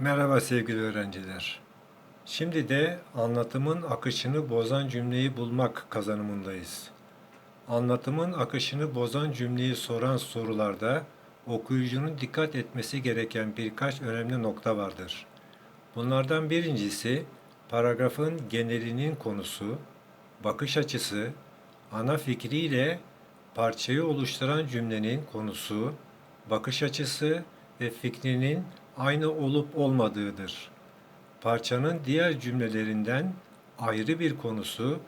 Merhaba sevgili öğrenciler. Şimdi de anlatımın akışını bozan cümleyi bulmak kazanımındayız. Anlatımın akışını bozan cümleyi soran sorularda okuyucunun dikkat etmesi gereken birkaç önemli nokta vardır. Bunlardan birincisi paragrafın genelinin konusu, bakış açısı, ana fikriyle parçayı oluşturan cümlenin konusu, bakış açısı ve fikrinin aynı olup olmadığıdır. Parçanın diğer cümlelerinden ayrı bir konusu,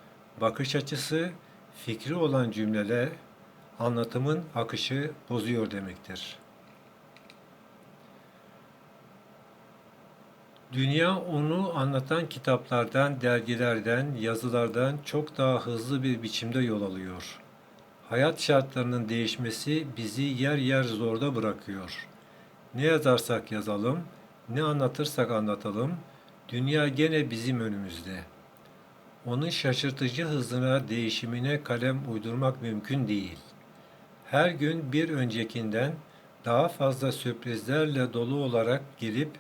bakış açısı, fikri olan cümleler anlatımın akışı bozuyor demektir. Dünya onu anlatan kitaplardan, dergilerden, yazılardan çok daha hızlı bir biçimde yol alıyor. Hayat şartlarının değişmesi bizi yer yer zorda bırakıyor. Ne yazarsak yazalım, ne anlatırsak anlatalım, dünya gene bizim önümüzde. Onun şaşırtıcı hızına, değişimine kalem uydurmak mümkün değil. Her gün bir öncekinden daha fazla sürprizlerle dolu olarak gelip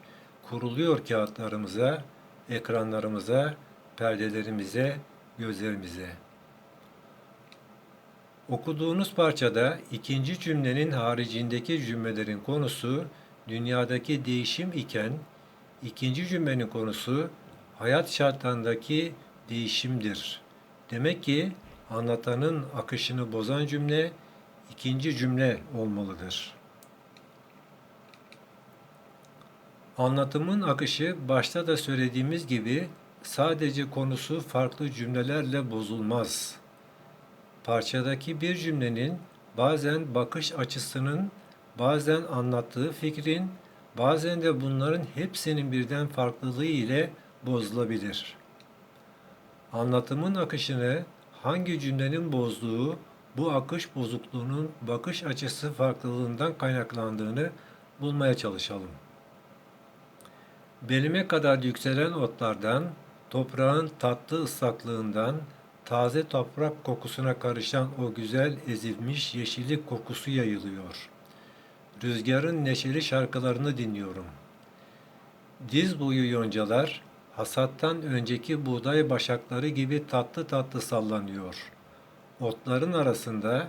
kuruluyor kağıtlarımıza, ekranlarımıza, perdelerimize, gözlerimize. Okuduğunuz parçada ikinci cümlenin haricindeki cümlelerin konusu dünyadaki değişim iken ikinci cümlenin konusu hayat şartlarındaki değişimdir. Demek ki anlatanın akışını bozan cümle ikinci cümle olmalıdır. Anlatımın akışı başta da söylediğimiz gibi sadece konusu farklı cümlelerle bozulmaz. Parçadaki bir cümlenin bazen bakış açısının, bazen anlattığı fikrin, bazen de bunların hepsinin birden farklılığı ile bozulabilir. Anlatımın akışını hangi cümlenin bozduğu, bu akış bozukluğunun bakış açısı farklılığından kaynaklandığını bulmaya çalışalım. Belime kadar yükselen otlardan, toprağın tatlı ıslaklığından, taze toprak kokusuna karışan o güzel ezilmiş yeşillik kokusu yayılıyor. Rüzgarın neşeli şarkılarını dinliyorum. Diz boyu yoncalar, hasattan önceki buğday başakları gibi tatlı tatlı sallanıyor. Otların arasında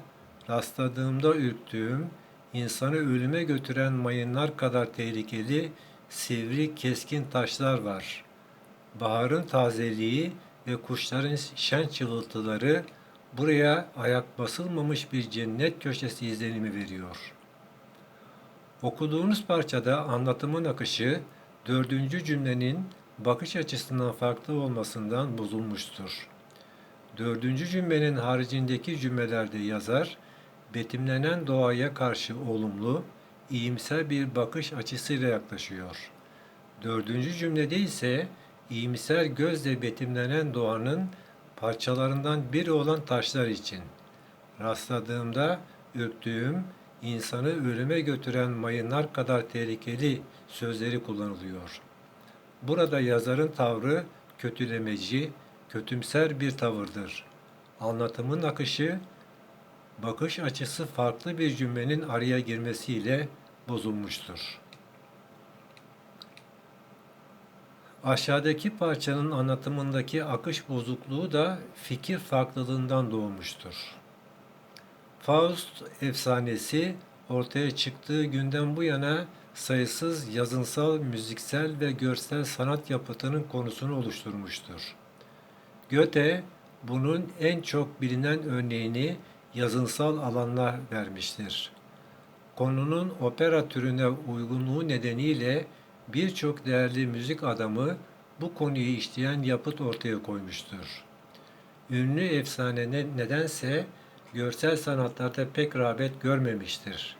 rastladığımda ürktüğüm, insanı ölüme götüren mayınlar kadar tehlikeli, sivri keskin taşlar var. Baharın tazeliği ve kuşların şen çıvıltıları buraya ayak basılmamış bir cennet köşesi izlenimi veriyor. Okuduğunuz parçada anlatımın akışı dördüncü cümlenin bakış açısından farklı olmasından bozulmuştur. Dördüncü cümlenin haricindeki cümlelerde yazar, betimlenen doğaya karşı olumlu, iyimser bir bakış açısıyla yaklaşıyor. Dördüncü cümlede ise iyimser gözle betimlenen doğanın parçalarından biri olan taşlar için. Rastladığımda ürktüğüm, insanı ölüme götüren mayınlar kadar tehlikeli sözleri kullanılıyor. Burada yazarın tavrı kötülemeci, kötümser bir tavırdır. Anlatımın akışı, bakış açısı farklı bir cümlenin araya girmesiyle bozulmuştur. Aşağıdaki parçanın anlatımındaki akış bozukluğu da fikir farklılığından doğmuştur. Faust efsanesi ortaya çıktığı günden bu yana sayısız yazınsal, müziksel ve görsel sanat yapıtının konusunu oluşturmuştur. Goethe bunun en çok bilinen örneğini yazınsal alanlar vermiştir. Konunun opera türüne uygunluğu nedeniyle birçok değerli müzik adamı bu konuyu işleyen yapıt ortaya koymuştur. Ünlü efsane nedense görsel sanatlarda pek rağbet görmemiştir.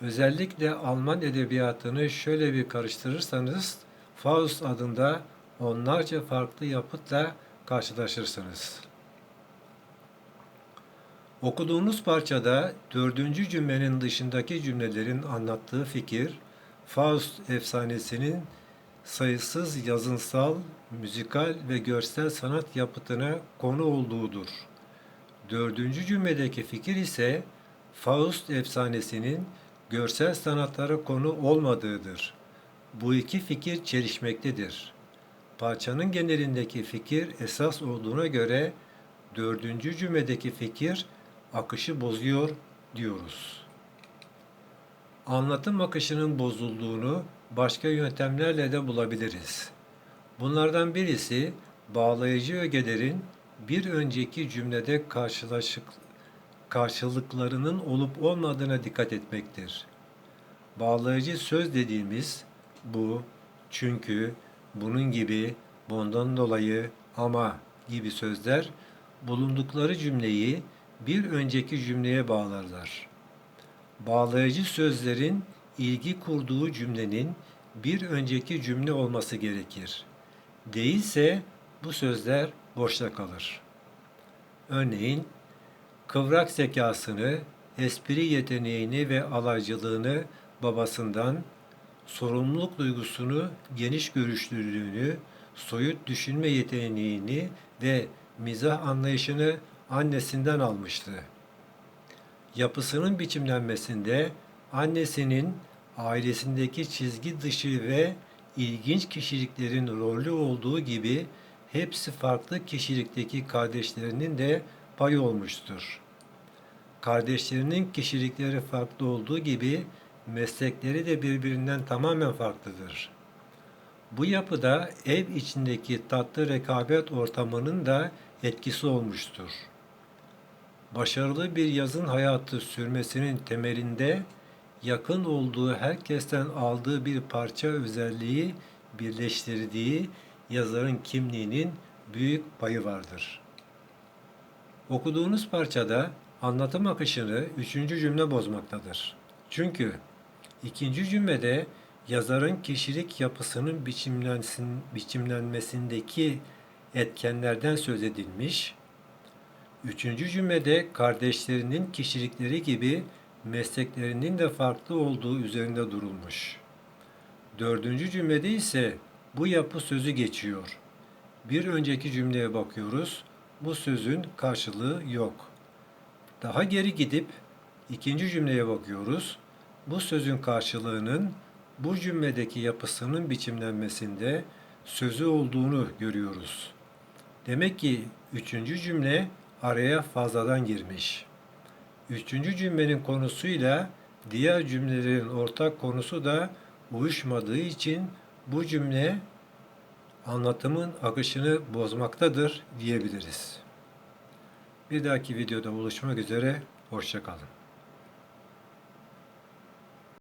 Özellikle Alman edebiyatını şöyle bir karıştırırsanız Faust adında onlarca farklı yapıtla karşılaşırsınız. Okuduğunuz parçada dördüncü cümlenin dışındaki cümlelerin anlattığı fikir, Faust efsanesinin sayısız yazınsal, müzikal ve görsel sanat yapıtına konu olduğudur. Dördüncü cümledeki fikir ise Faust efsanesinin görsel sanatlara konu olmadığıdır. Bu iki fikir çelişmektedir. Parçanın genelindeki fikir esas olduğuna göre dördüncü cümledeki fikir akışı bozuyor diyoruz. Anlatım akışının bozulduğunu başka yöntemlerle de bulabiliriz. Bunlardan birisi bağlayıcı ögelerin bir önceki cümlede karşılaşık, karşılıklarının olup olmadığına dikkat etmektir. Bağlayıcı söz dediğimiz bu, çünkü, bunun gibi, bundan dolayı, ama gibi sözler bulundukları cümleyi bir önceki cümleye bağlarlar. Bağlayıcı sözlerin ilgi kurduğu cümlenin bir önceki cümle olması gerekir. Değilse bu sözler boşta kalır. Örneğin kıvrak zekasını, espri yeteneğini ve alaycılığını babasından, sorumluluk duygusunu, geniş görüşlülüğünü, soyut düşünme yeteneğini ve mizah anlayışını annesinden almıştı. Yapısının biçimlenmesinde annesinin ailesindeki çizgi dışı ve ilginç kişiliklerin rolü olduğu gibi hepsi farklı kişilikteki kardeşlerinin de payı olmuştur. Kardeşlerinin kişilikleri farklı olduğu gibi meslekleri de birbirinden tamamen farklıdır. Bu yapıda ev içindeki tatlı rekabet ortamının da etkisi olmuştur. Başarılı bir yazın hayatı sürmesinin temelinde yakın olduğu herkesten aldığı bir parça özelliği birleştirdiği yazarın kimliğinin büyük payı vardır. Okuduğunuz parçada anlatım akışını üçüncü cümle bozmaktadır. Çünkü ikinci cümlede yazarın kişilik yapısının biçimlenmesindeki etkenlerden söz edilmiş, üçüncü cümlede kardeşlerinin kişilikleri gibi mesleklerinin de farklı olduğu üzerinde durulmuş. Dördüncü cümlede ise bu yapı sözü geçiyor. Bir önceki cümleye bakıyoruz. Bu sözün karşılığı yok. Daha geri gidip ikinci cümleye bakıyoruz. Bu sözün karşılığının bu cümledeki yapısının biçimlenmesinde sözü olduğunu görüyoruz. Demek ki üçüncü cümle araya fazladan girmiş. Üçüncü cümlenin konusuyla diğer cümlelerin ortak konusu da uyuşmadığı için bu cümle anlatımın akışını bozmaktadır diyebiliriz. Bir dahaki videoda buluşmak üzere, hoşçakalın.